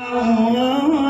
ค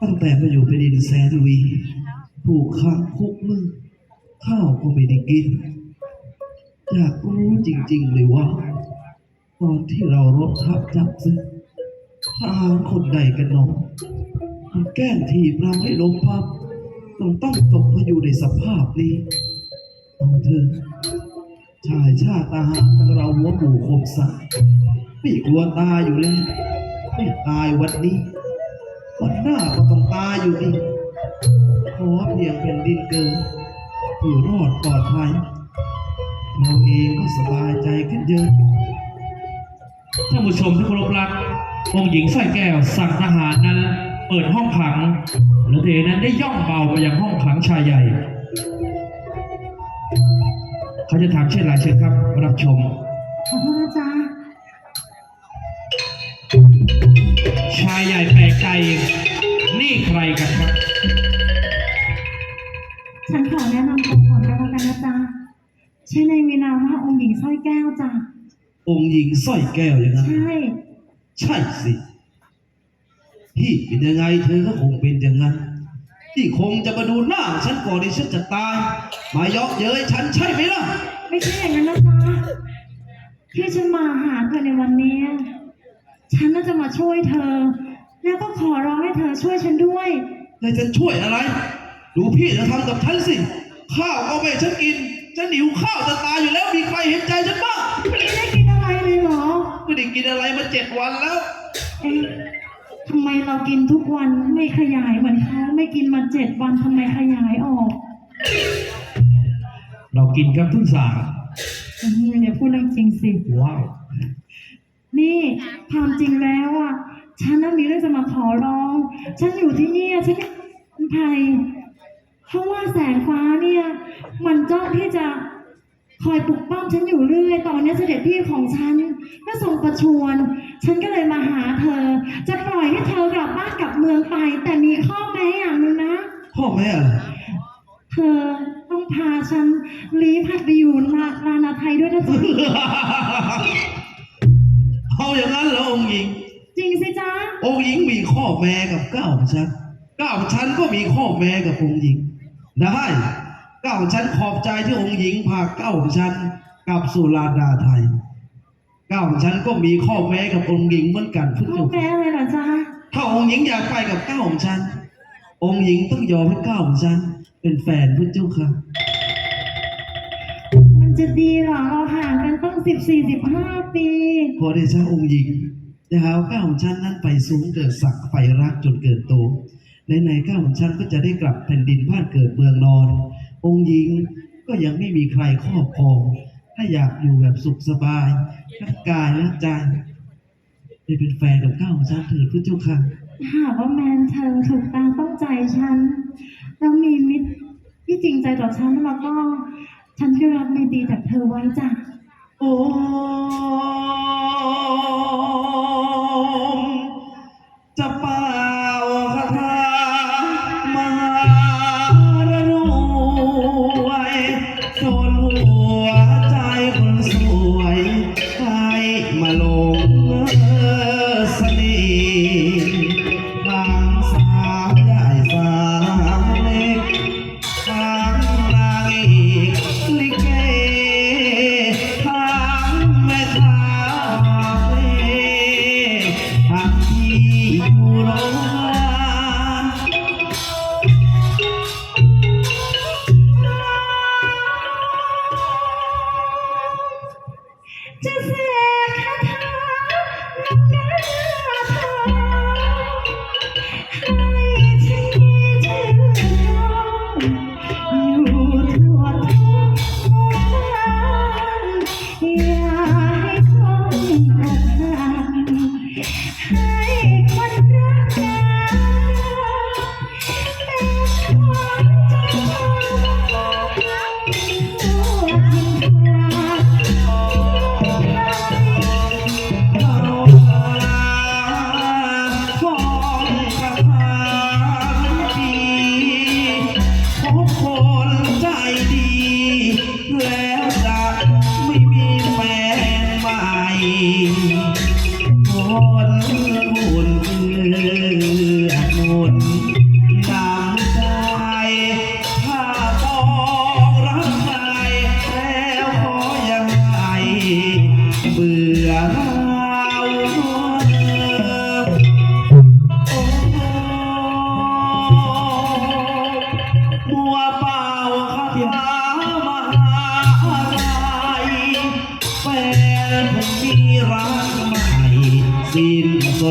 ตั้งแต่มาอยู่เป็นดินแสนวีถูกขังคุกมึงข้าวก็ไม่ได้กินอยากรู้จริง ๆ เลยว่า ตอนที่เรารบทับจับซึกทหารคนใดกันหนอมันแกล้งทีบเราให้ล้มพับต้องต้องตกมาอยู่ในสภาพนี้เอาเธอชายชาติทหารเราหัวหมู่คมสัตว์ไม่กลัวตายอยู่แล้วไม่ตายวันนี้ วันหน้าก็ต้องตายอยู่ดีขอเพียงแผ่นดินเกินอยู่รอดปลอดภัยเราเองก็สบายใจขึ้นเยอะท่านผู้ชมที่เคารพรักองค์หญิงสร้อยแก้วสั่งทหารนั้น เปิดห้องขังและเธอนั้นได้ย่องเบาไปยังห้องขังชายใหญ่ เขาจะถามเช่นไรเชิญครับ รับชม ขอโทษนะจ๊ะชายใหญ่แปลกใจนี่ ใครกันครับ ฉันขอแนะนำตัวก่อนก็แล้วกันนะจ๊ะชื่อในวินามว่าองค์หญิงสร้อยแก้วจ้ะองค์หญิงสร้อยแก้วอย่างนั้นใช่ ใช่สิพี่เป็นยังไงเธอก็คงเป็นอย่างนั้นที่คงจะมาดูหน้าฉันก่อนที่ฉันจะตาย มาเยาะเย้ยฉันใช่ไหมล่ะ ไม่ใช่อย่างนั้นนะจ๊ะที่ฉันมาหาเธอในวันนี้ ฉันน่าจะมาช่วยเธอ แล้วก็ขอร้องให้เธอช่วยฉันด้วย แล้วจะช่วยอะไร ดูพี่จะทำกับฉันสิ ข้าวก็ไม่ให้ฉันกิน ฉันหิวข้าวจะตายอยู่แล้ว มีใครเห็นใจฉันบ้าง ไม่ได้กินอะไรเลยเหรอ ไม่ได้กินอะไรมาเจ็ดวันแล้ว เอ๊ะทำไมเรากินทุกวันไม่ขยายเหมือนเขาไม่กินมาเจ็ดวันทำไมขยายออกเรากินกันเพิ่งสางอืมอย่าพูดเรื่องจริงสิ ว้าว นี่ความจริงแล้วอะ ฉันน่ะมีเรื่องจะมาขอร้อง ฉันอยู่ที่เนี่ยฉันเป็นไทยเพราะว่าแสงฟ้าเนี่ย มันจ้องที่จะคอยปลุกปั้มฉันอยู่เรื่อย ตอนนี้เสด็จพี่ของฉันก็ทรงประชวรฉันก็เลยมาหาเธอ จะปล่อยให้เธอกลับบ้านกลับเมืองไป แต่มีข้อแม้อย่างหนึ่งนะ พ่อแม่อะไรเธอต้องพาฉันลี้ภัยไปอยู่ลาลานาไทยด้วยนะจ๊ะ เอาอย่างนั้นเหรอองค์หญิง จริงสิจ๊ะองค์หญิงมีข้อแม้กับเก้าของฉันเก้าของฉันก็มีข้อแม้กับองค์หญิง ได้เก้าของฉันขอบใจที่องค์หญิงพาเก้าของฉันกลับสู่ลานดาไทยเก้าของฉันก็มีข้อแม้กับองค์หญิงเหมือนกันพุทธข้อเจ้าแม้อะไรเหรอจ๊ะถ้าองค์หญิงอยากไปกับเก้าของฉันองค์หญิงต้องยอมให้เก้าของฉันเป็นแฟนพุทธเจ้าค่ะมันจะดีเหรอเราห่างกันตั้งสิบสี่สิบห้าปีขอเดชะองค์หญิง จะหาเก้าของฉันนั้นไปสูงเกิดศักดิ์ไฟรักจนเกิดโตในในๆเก้าของฉันก็จะได้กลับแผ่นดินบ้านเกิดเมืองนอน องค์หญิงก็ยังไม่มีใครครอบครอง ถ้าอยากอยู่แบบสุขสบายทั้งกายและใจได้เป็นแฟนกับเก้าของฉันเถิดพระเจ้าค่ะหากว่าแมนเธอถูกตามต้องใจฉัน แล้วมีมิตรที่จริงใจต่อฉันแล้วก็ ฉันก็รับไม่ดีจากเธอไว้จ้ะโอ้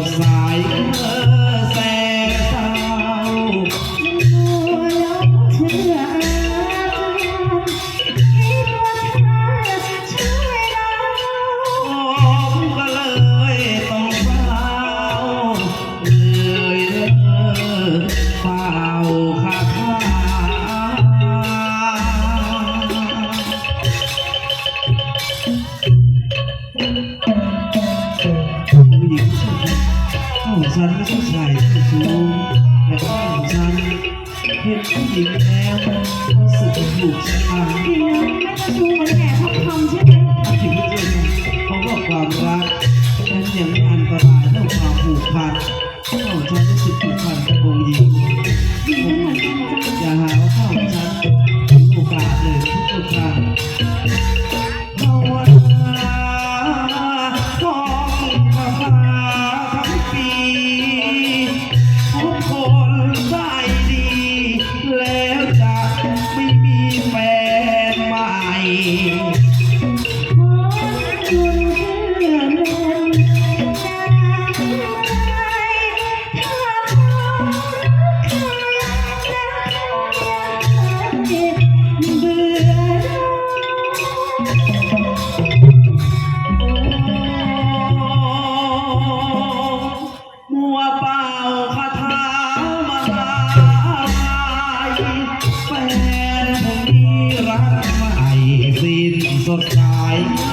ดใสเ for time.